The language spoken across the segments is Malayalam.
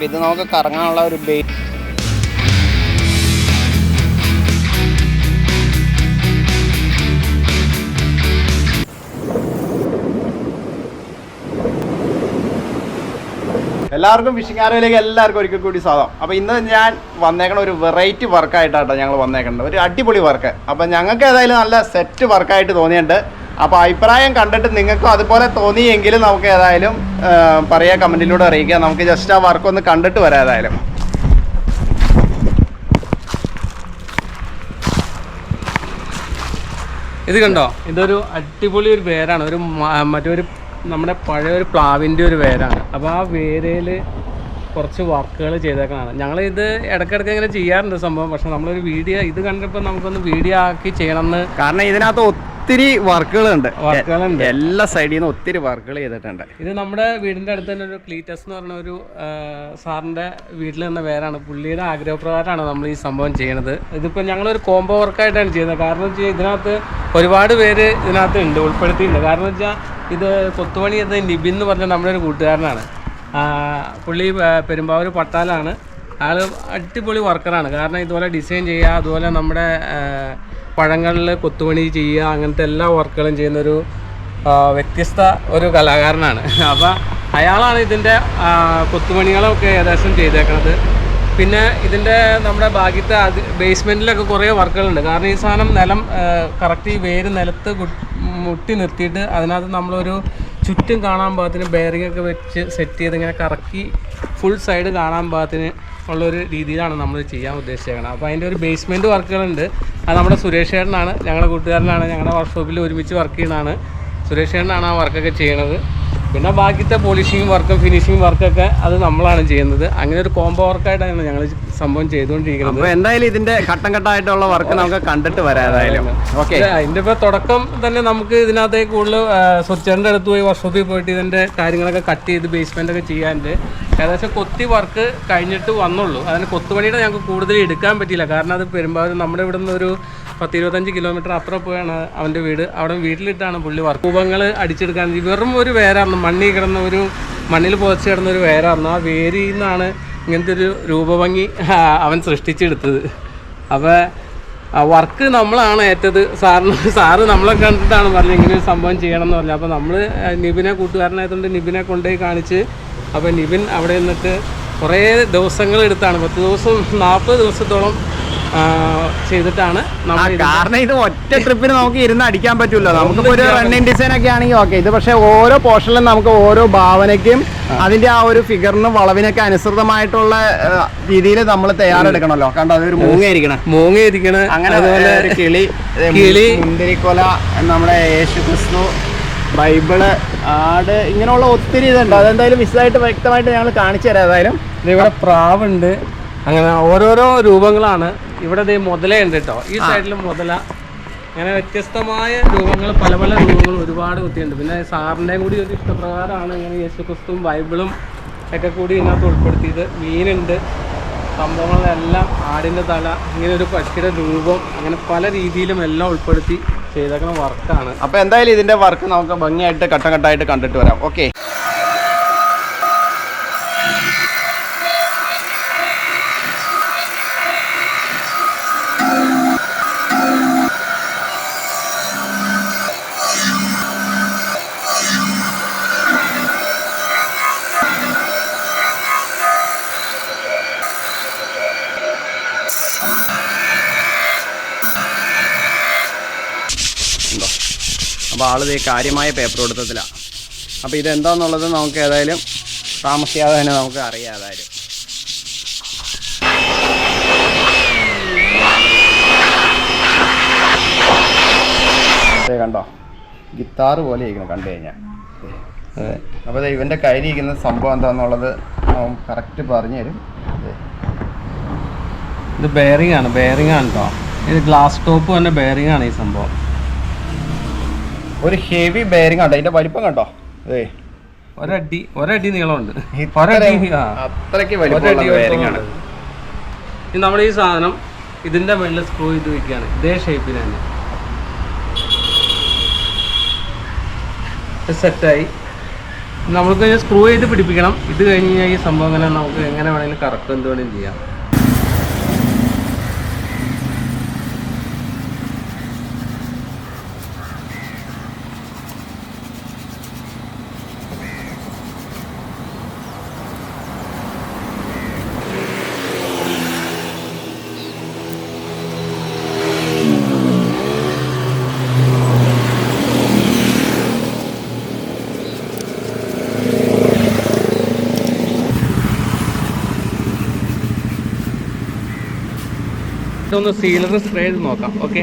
അപ്പോൾ ഇത് നമുക്ക് കറങ്ങാനുള്ള ഒരു ബേ എല്ലാവർക്കും ഫിഷിംഗ് ആരോയിലേക്ക് എല്ലാവർക്കും ഒരിക്കൽ കൂടി സ്വാഗതം. അപ്പോൾ ഇന്ന് ഞാൻ വന്നേക്കണ ഒരു വെറൈറ്റി വർക്കായിട്ടാട്ടോ ഞങ്ങൾ വന്നേക്കുന്നത് ഒരു അടിപൊളി വർക്ക് അപ്പോൾ ഞങ്ങൾക്ക് ഏതായാലും നല്ല സെറ്റ് വർക്കായിട്ട് തോന്നിയിട്ടുണ്ട്. അപ്പോൾ അഭിപ്രായം കണ്ടിട്ട് നിങ്ങൾക്കും അതുപോലെ തോന്നിയെങ്കിൽ നമുക്ക് ഏതായാലും പറയാ കമന്റിലൂടെ അറിയിക്കുക നമുക്ക് ജസ്റ്റ് ആ വർക്ക് ഒന്ന് കണ്ടിട്ട് വരാം ഏതായാലും. ഇത് കണ്ടോ? ഇതൊരു അടിപൊളി ഒരു വേരാണ്. ഒരു മറ്റൊരു നമ്മുടെ പഴയ ഒരു പ്ലാവിന്റെ ഒരു വേരാണ്. അപ്പോൾ ആ വേരയിൽ കുറച്ച് വർക്കുകൾ ചെയ്തേക്കണതാണ്. ഞങ്ങൾ ഇത് ഇടയ്ക്കിടയ്ക്ക് ഇങ്ങനെ ചെയ്യാറുണ്ട് സംഭവം. പക്ഷെ നമ്മളൊരു വീഡിയോ ഇത് കണ്ടപ്പോൾ നമുക്കൊന്ന് വീഡിയോ ആക്കി ചെയ്യണമെന്ന് കാരണം ഇതിനകത്ത് ഒത്തിരി വർക്കുകളുണ്ട്. വർക്കുകളുണ്ട്. എല്ലാ സൈഡിൽ നിന്ന് ഒത്തിരി വർക്കുകൾ ചെയ്തിട്ടുണ്ട്. ഇത് നമ്മുടെ വീടിന്റെ അടുത്ത് തന്നെ ഒരു ക്ലീറ്റസ് എന്ന് പറഞ്ഞ ഒരു സാറിന്റെ വീട്ടിൽ നിന്ന പേരാണ്. പുള്ളിയുടെ ആഗ്രഹപ്രകാരമാണ് നമ്മൾ ഈ സംഭവം ചെയ്യണത്. ഇതിപ്പോൾ ഞങ്ങളൊരു കോംബോ വർക്കായിട്ടാണ് ചെയ്യുന്നത്. കാരണം വെച്ചാൽ ഇതിനകത്ത് ഒരുപാട് പേര് ഇതിനകത്ത് ഉണ്ട് ഉൾപ്പെടുത്തിയിട്ടുണ്ട്. കാരണം വെച്ചാൽ ഇത് കൊത്തുപണി എന്ന നിബിൻ എന്ന് പറഞ്ഞ നമ്മുടെ ഒരു കൂട്ടുകാരനാണ്. പുള്ളി പെരുമ്പാവൂർ പട്ടാലാണ്. അയാൾ അടിപൊളി വർക്കറാണ് കാരണം ഇതുപോലെ ഡിസൈൻ ചെയ്യുക അതുപോലെ നമ്മുടെ പഴങ്ങളിൽ കൊത്തുപണി ചെയ്യുക അങ്ങനത്തെ എല്ലാ വർക്കുകളും ചെയ്യുന്നൊരു വ്യത്യസ്ത ഒരു കലാകാരനാണ്. അപ്പോൾ അയാളാണ് ഇതിന്റെ കൊത്തുപണികളൊക്കെ ഏകദേശം ചെയ്തേക്കണത്. പിന്നെ ഇതിന്റെ നമ്മുടെ ഭാഗ്യത്തെ അത് ബേസ്മെന്റിലൊക്കെ കുറേ വർക്കുകളുണ്ട്. കാരണം ഈ സാധനം നിലം കറക്റ്റ് ഈ വേര് നിലത്ത് മുട്ടി നിർത്തിയിട്ട് അതിനകത്ത് നമ്മളൊരു ചുറ്റും കാണാൻ പാകത്തിന് ബെയറിംഗ് ഒക്കെ വെച്ച് സെറ്റ് ചെയ്ത് ഇങ്ങനെ കറക്കി ഫുൾ സൈഡ് കാണാൻ പാകത്തിന് ഉള്ളൊരു രീതിയിലാണ് നമ്മൾ ചെയ്യാൻ ഉദ്ദേശിച്ചേക്കുന്നത് അപ്പോൾ അതിന്റെ ഒരു ബേസ്മെന്റ് വർക്കുകളുണ്ട് അത് നമ്മുടെ സുരേഷ് ചേട്ടനാണ്. ഞങ്ങളുടെ കൂട്ടുകാരനാണ്. ഞങ്ങളുടെ വർക്ക്ഷോപ്പിൽ ഒരുമിച്ച് വർക്ക് ചെയ്യുന്നതാണ്. സുരേഷ് ചേട്ടനാണ് ആ വർക്കൊക്കെ ചെയ്യണത്. പിന്നെ ബാക്കിത്തെ പോളിഷിങ് വർക്കും ഫിനിഷിങ് വർക്കൊക്കെ അത് നമ്മളാണ് ചെയ്യുന്നത്. അങ്ങനെ ഒരു കോംബോ വർക്കായിട്ടാണ് ഞങ്ങൾ സംഭവം ചെയ്തുകൊണ്ടിരിക്കുന്നത്. അപ്പോൾ എന്തായാലും ഇതിന്റെ ഘട്ടം ഘട്ടമായിട്ടുള്ള വർക്ക് നമുക്ക് കണ്ടിട്ട് വരാതായാലും ഓക്കെ അതിന്റെ ഇപ്പൊ തുടക്കം തന്നെ നമുക്ക് ഇതിനകത്തേക്ക് കൂടുതൽ സ്വച്ഛന്റെ അടുത്ത് പോയി വർക്ക്ഷോപ്പിൽ പോയിട്ട് ഇതിന്റെ കാര്യങ്ങളൊക്കെ കട്ട് ചെയ്ത് ബേസ്മെന്റ് ഒക്കെ ചെയ്യാനുണ്ട്. ഏകദേശം കൊത്തി വർക്ക് കഴിഞ്ഞിട്ട് വന്നുള്ളൂ. അതിന് കൊത്തുപണിയുടെ ഞങ്ങൾക്ക് കൂടുതൽ എടുക്കാൻ പറ്റിയില്ല. കാരണം അത് പെരുമ്പാവൂർ നമ്മുടെ ഇവിടെ നിന്ന് ഒരു പത്ത് ഇരുപത്തഞ്ച് കിലോമീറ്റർ അപ്പുറം പോയാണ് അവന്റെ വീട്. അവിടെ വീട്ടിലിട്ടാണ് പുള്ളി വർക്ക്. രൂപങ്ങൾ അടിച്ചെടുക്കാൻ വെറും ഒരു വേരായിരുന്നു മണ്ണിൽ കിടന്ന ഒരു മണ്ണിൽ പുതച്ച് കിടന്ന ഒരു വേരായിരുന്നു ആ വേരിൽ നിന്നാണ് ഇങ്ങനത്തെ ഒരു രൂപഭംഗി അവൻ സൃഷ്ടിച്ചെടുത്തത്. അപ്പോൾ ആ വർക്ക് നമ്മളാണ് ഏറ്റത്. സാറിന് സാറ് നമ്മളെ കണ്ടിട്ടാണ് പറഞ്ഞത് ഇങ്ങനെ ഒരു സംഭവം ചെയ്യണം എന്ന് പറഞ്ഞു അപ്പോൾ നമ്മൾ നിബിനെ കൂട്ടുകാരനായതുകൊണ്ട് നിബിനെ കൊണ്ടുപോയി കാണിച്ച് അപ്പോൾ നിവിൻ അവിടെ നിന്നിട്ട് കുറേ ദിവസങ്ങൾ എടുത്താണ്. പത്ത് ദിവസം നാൽപ്പത് ദിവസത്തോളം ചെയ്തിട്ടാണ് കാരണം ഇത് ഒറ്റ ട്രിപ്പിന് നമുക്ക് ഇരുന്ന് അടിക്കാൻ പറ്റൂല നമുക്കിപ്പോ ഒരു റണ്ണിങ് ഡിസൈൻ ഒക്കെ ആണെങ്കിൽ ഓക്കെ ഇത് പക്ഷേ ഓരോ പോർഷനിലും നമുക്ക് ഓരോ ഭാവനയ്ക്കും അതിന്റെ ആ ഒരു ഫിഗറിനും വളവിനൊക്കെ അനുസൃതമായിട്ടുള്ള രീതിയിൽ നമ്മൾ തയ്യാറെടുക്കണമല്ലോ. കണ്ടോ? അതൊരു മൂങ്ങയിരിക്കണം. മൂങ്ങയിരിക്കണ. അങ്ങനെ ഒരു കിളി കിളി. മുന്തിരിക്കൊല നമ്മുടെ യേശു ക്രിസ്തു ബൈബിൾ ആട് ഇങ്ങനെയുള്ള ഒത്തിരി ഇതുണ്ട്. അതെന്തായാലും വിശദമായിട്ട് വ്യക്തമായിട്ട് ഞങ്ങൾ കാണിച്ചു തരാം ഏതായാലും. ഇവിടെ പ്രാവുണ്ട്. അങ്ങനെ ഓരോരോ രൂപങ്ങളാണ്. ഇവിടെ ദേ മുതലയുണ്ട് കേട്ടോ ഈ സൈഡിൽ മുതല. അങ്ങനെ വ്യത്യസ്തമായ രൂപങ്ങൾ പല പല രൂപങ്ങൾ ഒരുപാട് കുത്തിയുണ്ട് പിന്നെ സാറിന്റെയും കൂടി ഒരു ഇഷ്ടപ്രകാരമാണ് ഇങ്ങനെ യേശുക്രിസ്തുവും ബൈബിളും ഒക്കെ കൂടി ഇതിനകത്ത് ഉൾപ്പെടുത്തിയത്. മീനുണ്ട്. സംഭവങ്ങളെല്ലാം ആടിന്റെ തല ഇങ്ങനെ ഒരു പക്ഷിയുടെ രൂപം അങ്ങനെ പല രീതിയിലും എല്ലാം ഉൾപ്പെടുത്തി ചെയ്തേക്കുന്ന വർക്കാണ് അപ്പൊ എന്തായാലും ഇതിന്റെ വർക്ക് നമുക്ക് ഭംഗിയായിട്ട് ഘട്ടം ഘട്ടമായിട്ട് കണ്ടിട്ട് വരാം. ഓക്കെ അപ്പോൾ ആൾ ഇത് കാര്യമായ പേപ്പർ കൊടുത്തത്തിലാണ് അപ്പോൾ ഇതെന്താന്നുള്ളത് നമുക്ക് ഏതായാലും താമസിയാതെ തന്നെ നമുക്ക് അറിയാം ഏതായാലും. കണ്ടോ? ഗിത്താർ പോലെ ഇരിക്കുന്നു കണ്ടു കഴിഞ്ഞാൽ അതെ. അപ്പോൾ ഇവന്റെ കയ്യിലിരിക്കുന്ന സംഭവം എന്താണെന്നുള്ളത് അവൻ കറക്റ്റ് പറഞ്ഞു തരും. ഇത് ബെയറിംഗ് ആണ് ബെയറിംഗ് ആണ് കേട്ടോ ഇത് ഗ്ലാസ് ടോപ്പ് തന്നെ ബെയറിംഗ് ആണ് ഈ സംഭവം. ഒരു ഹെവി ബെയറിംഗ് ആണ് അതിന്റെ വലിപ്പം കണ്ടോ? അതെ ഒരടി ഒരടി നീളമുണ്ട്. അത്രയ്ക്ക് നമ്മൾ ബെയറിംഗ് ആണ്. നമ്മുടെ ഈ സാധനം ഇതിന്റെ മുകളിൽ സ്ക്രൂ ചെയ്ത് വെക്കുകയാണ്. ഇതേ ഷേപ്പിന് തന്നെ. സെറ്റായി നമുക്ക് സ്ക്രൂ ചെയ്ത് പിടിപ്പിക്കണം. ഇത് കഴിഞ്ഞ് കഴിഞ്ഞാൽ ഈ സംഭവം നമുക്ക് എങ്ങനെ വേണമെങ്കിലും കറക്റ്റ് എന്ത് വേണമെങ്കിലും ചെയ്യാം. ഇതൊന്ന് സീലർ സ്പ്രേ ചെയ്ത് നോക്കാം ഓക്കെ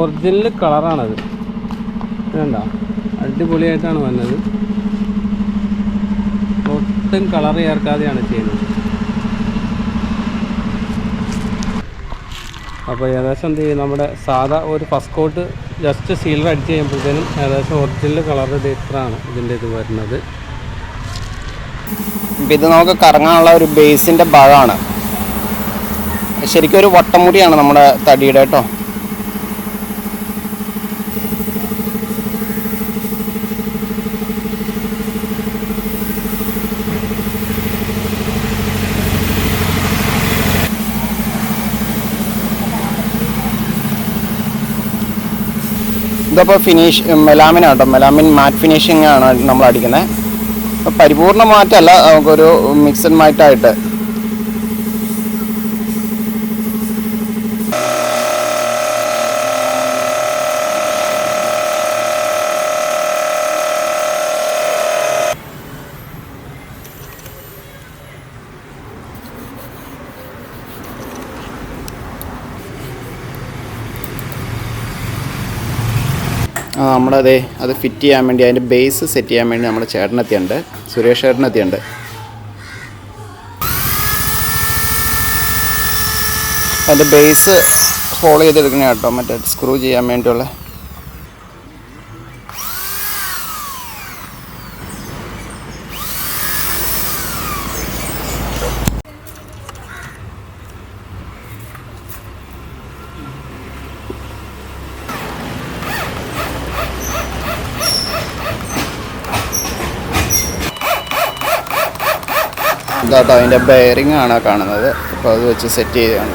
ഒറിജിനൽ കളറാണത്. വേണ്ട അടിപൊളിയായിട്ടാണ് വന്നത്. ഒട്ടും കളർ ചേർക്കാതെയാണ് ചെയ്യുന്നത്. അപ്പോൾ ഏകദേശം എന്ത് ചെയ്യും? നമ്മുടെ സാധാ ഒരു ഫസ്റ്റ് കോട്ട് ജസ്റ്റ് സീലർ അടിച്ച് കഴിയുമ്പോഴത്തേനും ഏകദേശം ഒറിജിനൽ കളർ ഇത്രയാണ് ഇതിന്റെ ഇത് വരുന്നത്. ഇത് നമുക്ക് കറങ്ങാനുള്ള ഒരു ബേസിന്റെ ഭാഗമാണ്. ശരിക്കും ഒരു വട്ടമുടിയാണ് നമ്മുടെ തടിയുടെ കേട്ടോ. ഇതപ്പോൾ ഫിനിഷ് മെലാമിൻ ആട്ടോ മെലാമിൻ മാറ്റ് ഫിനിഷിംഗ് ആണ് നമ്മൾ അടിക്കുന്നത് അപ്പോൾ പരിപൂർണ മാറ്റമല്ല നമുക്കൊരു മിക്സഡ് മാറ്റായിട്ട് നമ്മുടെ അത് ഫിറ്റ് ചെയ്യാൻ വേണ്ടി അതിന്റെ ബേസ് സെറ്റ് ചെയ്യാൻ വേണ്ടി നമ്മുടെ ചേട്ടനെത്തിയുണ്ട് സുരേഷ് ചേട്ടനെത്തിയുണ്ട് അതിന്റെ ബേസ് ഫോളോ ചെയ്തെടുക്കണേ കേട്ടോ. മറ്റേ സ്ക്രൂ ചെയ്യാൻ വേണ്ടിയുള്ള ഇതാട്ടോ അതിന്റെ ബെയറിംഗ് ആണ് കാണുന്നത്. അപ്പോൾ അത് വെച്ച് സെറ്റ് ചെയ്യുകയാണ്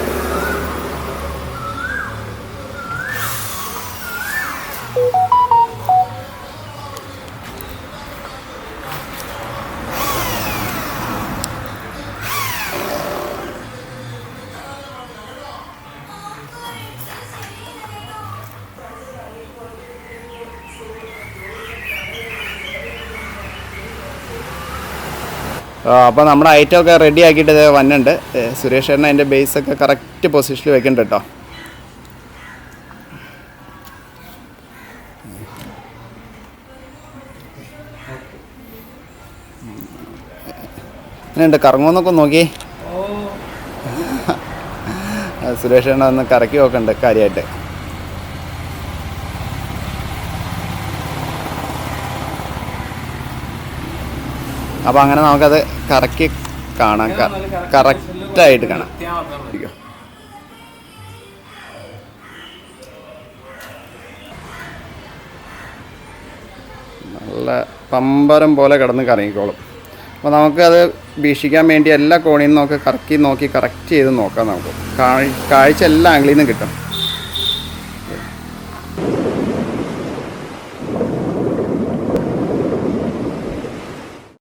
അപ്പോൾ നമ്മുടെ ഐറ്റം ഒക്കെ റെഡി ആക്കിയിട്ട് ഇത് വന്നിട്ടുണ്ട്. ഏ, സുരേഷ് ചേട്ടൻ അതിന്റെ ബേസൊക്കെ കറക്റ്റ് പൊസിഷനിൽ വെക്കുന്നുണ്ട് കേട്ടോ. ഇങ്ങനെയുണ്ട് കറങ്ങുമെന്നൊക്കെ നോക്കി സുരേഷ് ചേട്ടൻ ഒന്ന് കറക്കി നോക്കണ്ട് കാര്യമായിട്ട് അപ്പോൾ അങ്ങനെ നമുക്കത് കറക്കി കാണാം. കറക്റ്റായിട്ട് കാണാം. നല്ല പമ്പരം പോലെ കിടന്ന് കറങ്ങിക്കോളും. അപ്പോൾ നമുക്കത് വീക്ഷിക്കാൻ വേണ്ടി എല്ലാ കോണിൽ നമുക്ക് കറക്കി നോക്കി കറക്റ്റ് ചെയ്ത് നോക്കാം നമുക്ക്. കാഴ്ച എല്ലാ ആംഗിളിൽ നിന്നും കിട്ടും.